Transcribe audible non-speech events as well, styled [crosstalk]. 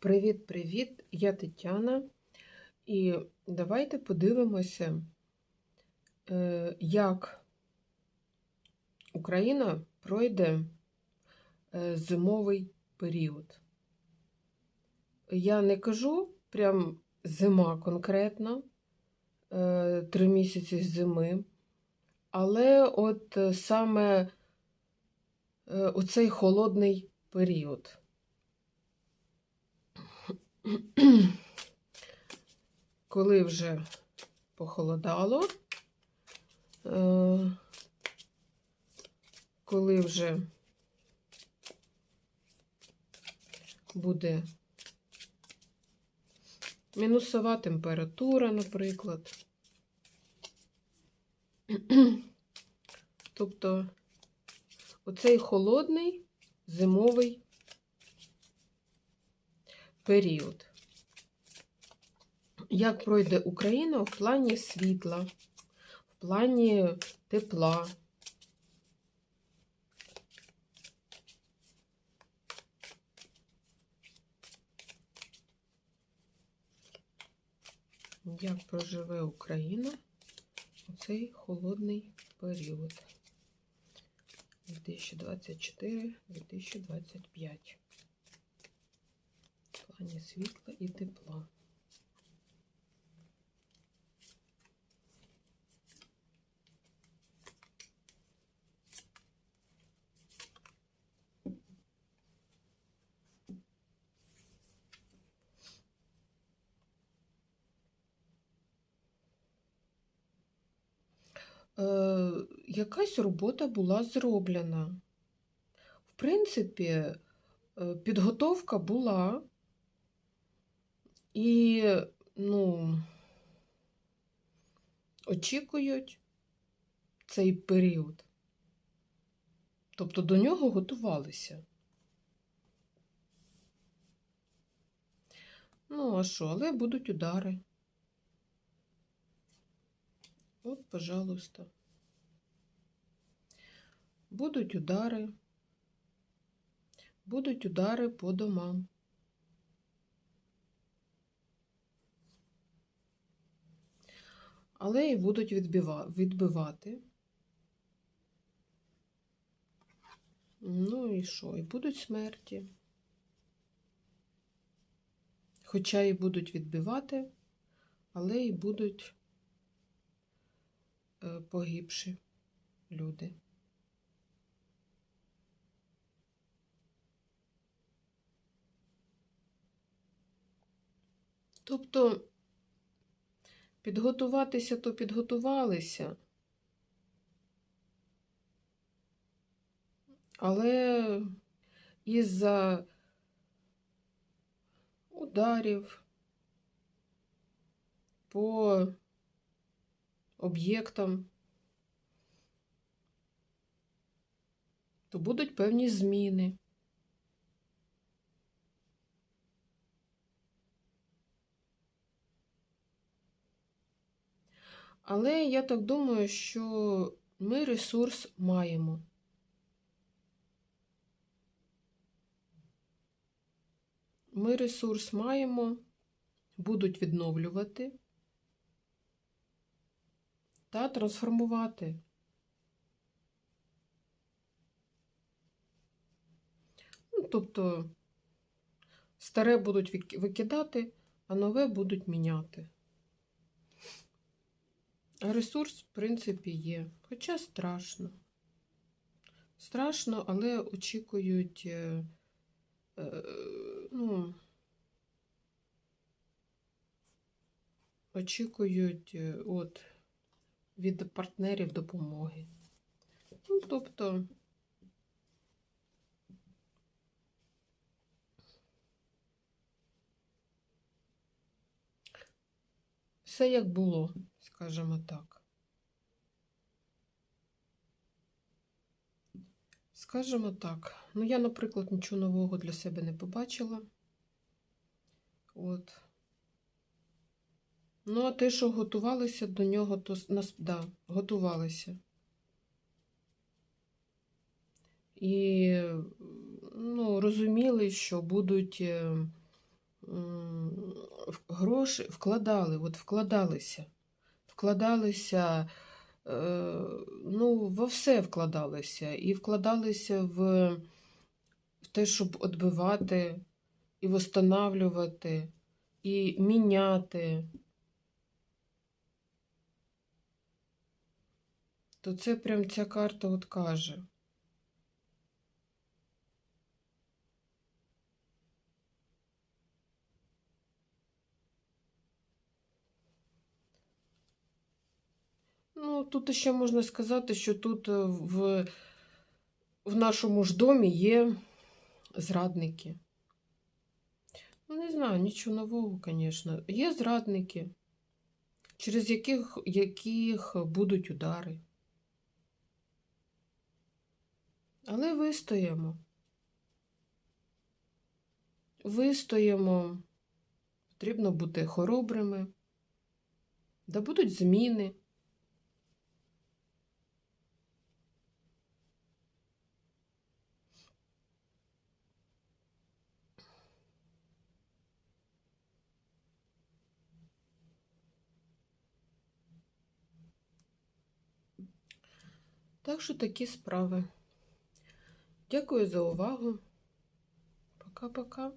Привіт-привіт! Я Тетяна. І давайте подивимося, е, як Україна пройде е, зимовий період. Я не кажу прям зима конкретно, е, три місяці зими, але от саме оцей холодний період. [clears throat] Коли вже похолодало, е, коли вже буде мінусова температура, наприклад. [clears throat] Тобто оцей холодний зимовий період. Як пройде Україна в плані світла, в плані тепла. Як проживе Україна у цей холодний період 2024-2025 в плані світла і тепла. Е, якась робота була зроблена. В принципі, е, підготовка була, і, ну, очікують цей період. Тобто до нього готувалися. Ну, а що, але будуть удари. От, пожалуйста. Будуть удари. Будуть удари по домам. Але і будуть відбива... відбивати. Ну і що? І будуть смерті. Хоча і будуть відбивати, але і будуть е, погибші люди. Тобто підготуватися то підготувалися, але із-за ударів по об'єктам, то будуть певні зміни. Але я так думаю, що ми ресурс маємо. Ми ресурс маємо, будуть відновлювати та трансформувати. Ну, тобто старе будуть викидати, а нове будуть міняти. Ресурс, в принципі, є. Хоча страшно. Страшно, але очікують, е, е, ну, очікують е, от, від партнерів допомоги. Ну, тобто, все як було, скажімо так. Скажімо так. Ну, я, наприклад, нічого нового для себе не побачила. От. Ну, а те, що готувалися до нього, то нас, да, готувалися. І ну, розуміли, що будуть е, гроші вкладали, от вкладалися. Вкладалися, е, ну, во все вкладалися. І вкладалися в, в те, щоб відбивати, і восстанавлювати, і міняти. То це прям ця карта от каже. Ну, тут ще можна сказати, що тут е, в, в нашому ж домі є зрадники. Ну, не знаю, нічого нового, звісно. Є зрадники, через яких, яких будуть удари. Але вистоїмо. Вистоїмо. Потрібно бути хоробрими. Да будуть зміни. Так що такі справи. Дякую за увагу. Пока-пока.